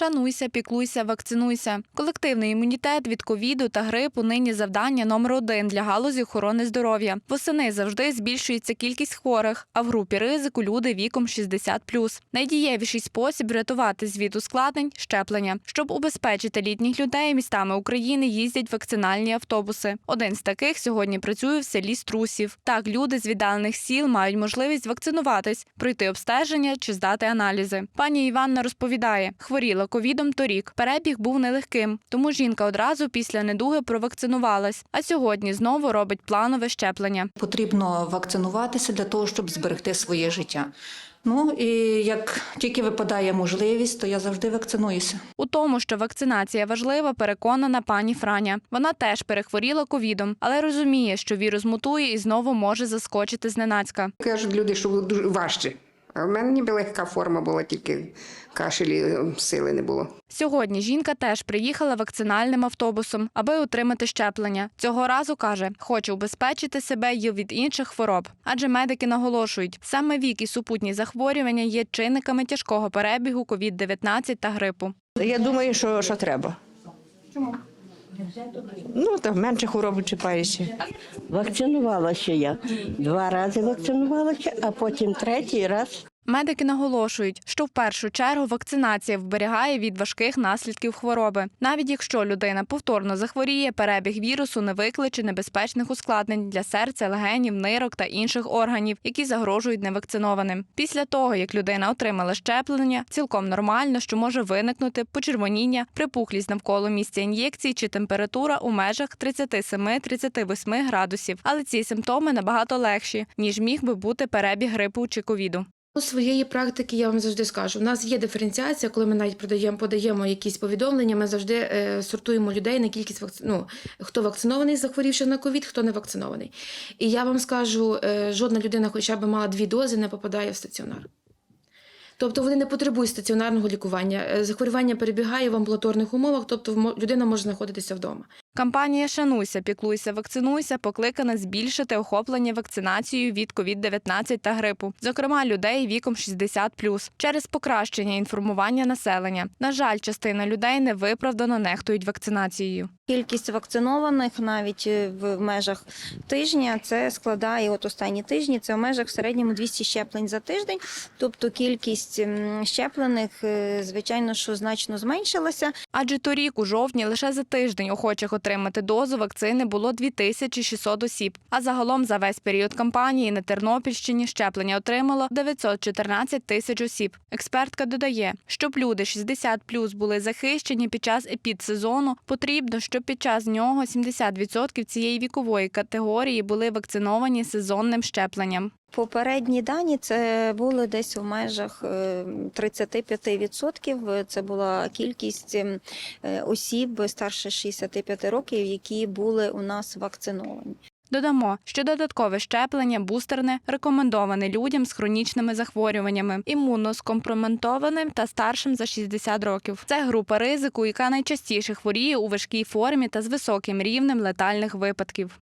Шануйся, піклуйся, вакцинуйся. Колективний імунітет від ковіду та грипу нині завдання номер один для галузі охорони здоров'я. Восени завжди збільшується кількість хворих, а в групі ризику люди віком 60+. Найдієвіший спосіб врятуватись від ускладнень щеплення. Щоб убезпечити літніх людей, містами України їздять вакцинальні автобуси. Один з таких сьогодні працює в селі Струсів. Так люди з віддалених сіл мають можливість вакцинуватись, пройти обстеження чи здати аналізи. Пані Іванна розповідає, хворіла ковідом торік. Перебіг був нелегким, тому жінка одразу після недуги провакцинувалась. А сьогодні знову робить планове щеплення. Потрібно вакцинуватися для того, щоб зберегти своє життя. Ну і як тільки випадає можливість, то я завжди вакцинуюся. У тому, що вакцинація важлива, переконана пані Франя. Вона теж перехворіла ковідом, але розуміє, що вірус мутує і знову може заскочити зненацька. Кажуть люди, що дуже важче. А в мене ніби легка форма була, тільки кашелі е, сили не було. Сьогодні жінка теж приїхала вакцинальним автобусом, аби отримати щеплення. Цього разу каже, хоче убезпечити себе й від інших хвороб. Адже медики наголошують, саме вік і супутні захворювання є чинниками тяжкого перебігу COVID-19 та грипу. Я думаю, що, що треба. Чому? Ну, там менше хвороб чіпаєшся. Вакцинувалася я. Два рази вакцинувалася, а потім третій раз. Медики наголошують, що в першу чергу вакцинація вберігає від важких наслідків хвороби. Навіть якщо людина повторно захворіє, перебіг вірусу не викличе небезпечних ускладнень для серця, легенів, нирок та інших органів, які загрожують невакцинованим. Після того, як людина отримала щеплення, цілком нормально, що може виникнути почервоніння, припухлість навколо місця ін'єкції чи температура у межах 37-38 градусів. Але ці симптоми набагато легші, ніж міг би бути перебіг грипу чи ковіду. У своєї практики я вам завжди скажу. У нас є диференціація, коли ми навіть продаємо, подаємо якісь повідомлення. Ми завжди е, сортуємо людей на кількість вакци... ну, хто вакцинований, захворівши на ковід, хто не вакцинований. І я вам скажу, е, жодна людина, хоча б мала дві дози, не попадає в стаціонар. Тобто вони не потребують стаціонарного лікування. Е, Захворювання перебігає в амбулаторних умовах, тобто людина може знаходитися вдома. Кампанія Шануйся, піклуйся, вакцинуйся покликана збільшити охоплення вакцинацією від COVID-19 та грипу, зокрема людей віком 60+, через покращення інформування населення. На жаль, частина людей невиправдано нехтують вакцинацією. Кількість вакцинованих навіть е, в межах тижня це складає от останні тижні. Це в межах в середньому 200 щеплень за тиждень. Тобто кількість щеплених, е, звичайно, що значно зменшилася. Адже торік, у жовтні, лише за тиждень охочих отримати дозу вакцини було 2600 осіб. А загалом за весь період кампанії на Тернопільщині щеплення отримало 914 тисяч осіб. Експертка додає, щоб люди 60 були захищені під час епідсезону, потрібно, щоб під час нього 70% цієї вікової категорії були вакциновані сезонним щепленням. Попередні дані це були десь у межах е, 35%. Це була кількість ем, е, осіб старше 65 років, які були у нас вакциновані. Додамо, що додаткове щеплення бустерне рекомендоване людям з хронічними захворюваннями, імунно скомпроментованим та старшим за 60 років. Це група ризику, яка найчастіше хворіє у важкій формі та з високим рівнем летальних випадків.